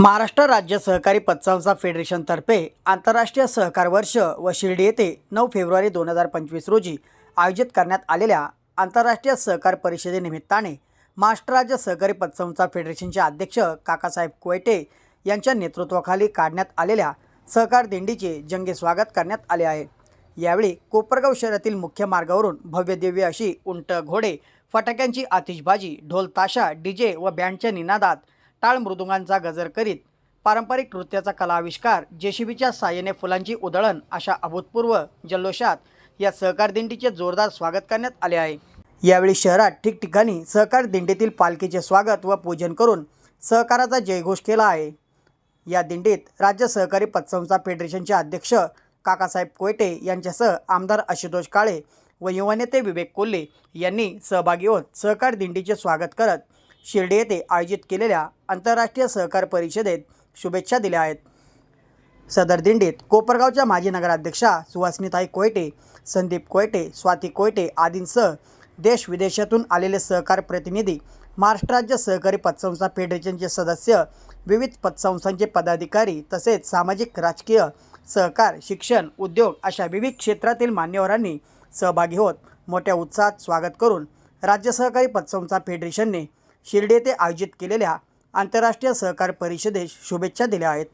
महाराष्ट्र राज्य सहकारी पतसंस्था फेडरेशनतर्फे आंतरराष्ट्रीय सहकार वर्ष व शिर्डी येथे नऊ फेब्रुवारी दोन हजार पंचवीस रोजी आयोजित करण्यात आलेल्या आंतरराष्ट्रीय सहकार परिषदेनिमित्ताने महाराष्ट्र राज्य सहकारी पतसंस्था फेडरेशनचे अध्यक्ष काकासाहेब कोयटे यांच्या नेतृत्वाखाली काढण्यात आलेल्या सहकार दिंडीचे जंगे स्वागत करण्यात आले आहे. यावेळी कोपरगाव शहरातील मुख्य मार्गावरून भव्यदिव्य अशी उंट घोडे फटाक्यांची आतिषबाजी ढोल ताशा डीजे व बँडच्या निनादात टाळ मृदुंगांचा गजर करीत पारंपरिक नृत्याचा कलाविष्कार जेसीबीच्या साहाय्याने फुलांची उधळण अशा अभूतपूर्व जल्लोषात या सहकार दिंडीचे जोरदार स्वागत करण्यात आले आहे. यावेळी शहरात ठिकठिकाणी सहकार दिंडीतील पालखीचे स्वागत व पूजन करून सहकाराचा जयघोष केला आहे. या दिंडीत राज्य सहकारी पतसंस्था फेडरेशनचे अध्यक्ष काकासाहेब कोयटे यांच्यासह आमदार आशुतोष काळे व युवा नेते विवेक कोल्हे यांनी सहभागी होत सहकार दिंडीचे स्वागत करत शिर्डी येथे आयोजित केलेल्या आंतरराष्ट्रीय सहकार परिषदेत शुभेच्छा दिल्या आहेत. सदर दिंडीत कोपरगावच्या माजी नगराध्यक्षा सुहासनीताई कोयटे संदीप कोयटे स्वाती कोयटे आदींसह देश विदेशातून आलेले सहकार प्रतिनिधी महाराष्ट्र राज्य सहकारी पतसंस्था फेडरेशनचे सदस्य विविध पतसंस्थांचे पदाधिकारी तसेच सामाजिक राजकीय सहकार शिक्षण उद्योग अशा विविध क्षेत्रातील मान्यवरांनी सहभागी होत मोठ्या उत्साहात स्वागत करून राज्य सहकारी पतसंस्था फेडरेशनने शिर्डी येथे आयोजित केलेल्या आंतरराष्ट्रीय सहकार परिषदेस शुभेच्छा दिल्या आहेत.